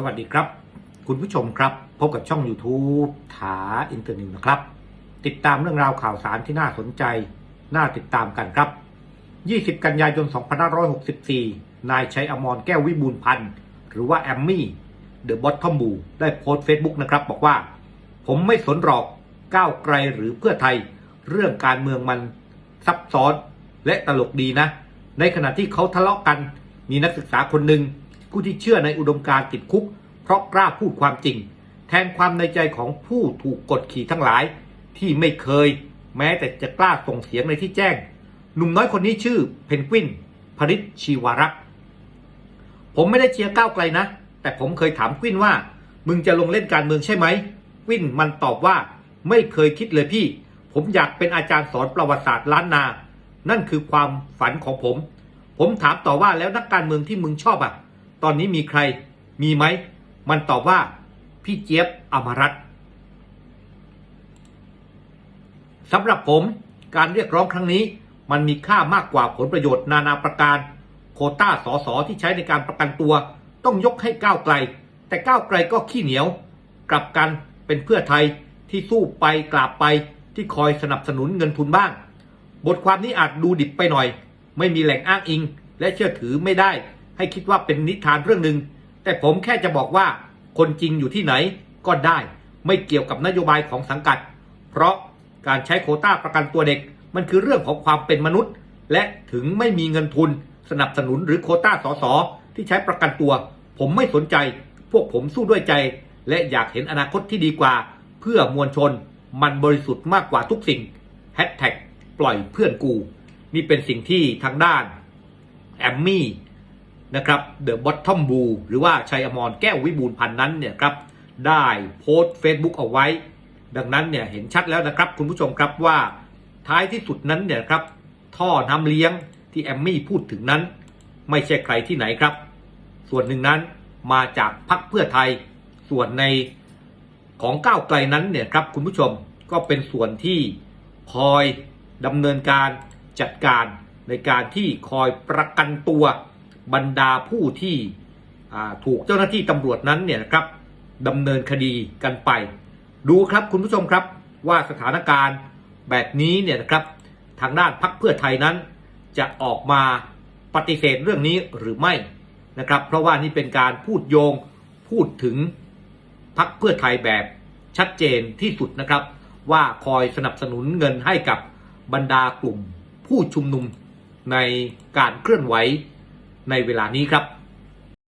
สวัสดีครับ คุณผู้ชมครับ พบกับช่อง YouTube ถาอินเตอร์นิวนะครับ ติดตามเรื่องราวข่าวสารที่น่าสนใจ น่าติดตามกันครับ 20 กันยายน 2564 นายชัยอมรแก้ววิบูลพันธ์ หรือว่าแอมมี่เดอะบอททอมบูได้โพสต์เฟซบุ๊กนะครับ บอกว่า ผมไม่สนหรอกก้าวไกลหรือเพื่อไทย เรื่องการเมืองมันซับซ้อนและตลกดีนะ ในขณะที่เขาทะเลาะกัน มีนักศึกษาคนหนึ่ง ผู้ที่เชื่อในอุดมการติดคุก เพราะกล้าพูดความจริง แทนความในใจของผู้ถูกกดขี่ทั้งหลาย ที่ไม่เคย แม้แต่จะกล้าส่งเสียงในที่แจ้ง หนุ่มน้อยคนนี้ชื่อเพนกวินพริชชีวรักษ์ผมไม่ได้เชียร์ก้าวไกลนะ แต่ผมเคยถามกวินว่า มึงจะลงเล่นการเมืองใช่ไหมกวินมันตอบว่าไม่เคยคิดเลยพี่ ผมอยากเป็นอาจารย์สอนประวัติศาสตร์ล้านนา นั่นคือความฝันของผม ผมถามต่อว่าแล้วนักการเมืองที่มึงชอบอะ ตอนนี้มีใครมีไหม มันตอบว่า พี่เจี๊ยบอมรัตสำหรับผมการเรียกร้องครั้งนี้ มันมีค่ามากกว่าผลประโยชน์นานาประการ โคต้าสอสอที่ใช้ในการประกันตัว ต้องยกให้ก้าวไกล แต่ก้าวไกลก็ขี้เหนียว กลับกันเป็นเพื่อไทยที่สู้ไปกราบไปที่คอยสนับสนุนเงินทุนบ้าง บทความนี้อาจดูดิบไปหน่อย ไม่มีแหล่งอ้างอิง และเชื่อถือไม่ได้ ให้คิดว่าเป็นนิทานเรื่องหนึ่งแต่ผมแค่จะบอกว่าคนจริงอยู่ที่ไหนก็ได้ไม่เกี่ยวกับนโยบายของสังกัด เพราะการใช้โคต้าประกันตัวเด็ก มันคือเรื่องของความเป็นมนุษย์ และถึงไม่มีเงินทุน สนับสนุนหรือโคต้าสสที่ใช้ประกันตัว ผมไม่สนใจ พวกผมสู้ด้วยใจ และอยากเห็นอนาคตที่ดีกว่า เพื่อมวลชน มันบริสุทธิ์มากกว่าทุกสิ่งแฮชแท็กปล่อยเพื่อนกู นี่เป็นสิ่งที่ทางด้านแอมมี่ นะครับเดอะบอททอมบูหรือว่าชัยอมรแก้ววิบูลพันนั้นเนี่ยครับได้โพสต์ Facebook เอาไว้ ดังนั้นเนี่ยเห็นชัดแล้วนะครับคุณผู้ชมครับว่าท้ายที่สุดนั้นเนี่ยครับท่อน้ำเลี้ยงที่แอมมี่พูดถึงนั้น ไม่ใช่ใครที่ไหนครับ ส่วนหนึ่งนั้นมาจากพรรคเพื่อไทย ส่วนในของก้าวไกลนั้นเนี่ยครับคุณผู้ชมก็เป็นส่วนที่คอยดำเนินการจัดการในการที่คอยประกันตัว บรรดาผู้ที่ถูกเจ้าหน้าที่ตำรวจนั้นเนี่ยนะครับดำเนินคดีกันไป ดูครับคุณผู้ชมครับว่าสถานการณ์แบบนี้เนี่ยนะครับทางด้านพรรคเพื่อไทยนั้น จะออกมาปฏิเสธเรื่องนี้หรือไม่นะครับ เพราะว่านี่เป็นการพูดโยงพูดถึงพรรคเพื่อไทยแบบชัดเจนที่สุดนะครับ ว่าคอยสนับสนุนเงินให้กับบรรดากลุ่มผู้ชุมนุมในการเคลื่อนไหว ในเวลานี้ครับ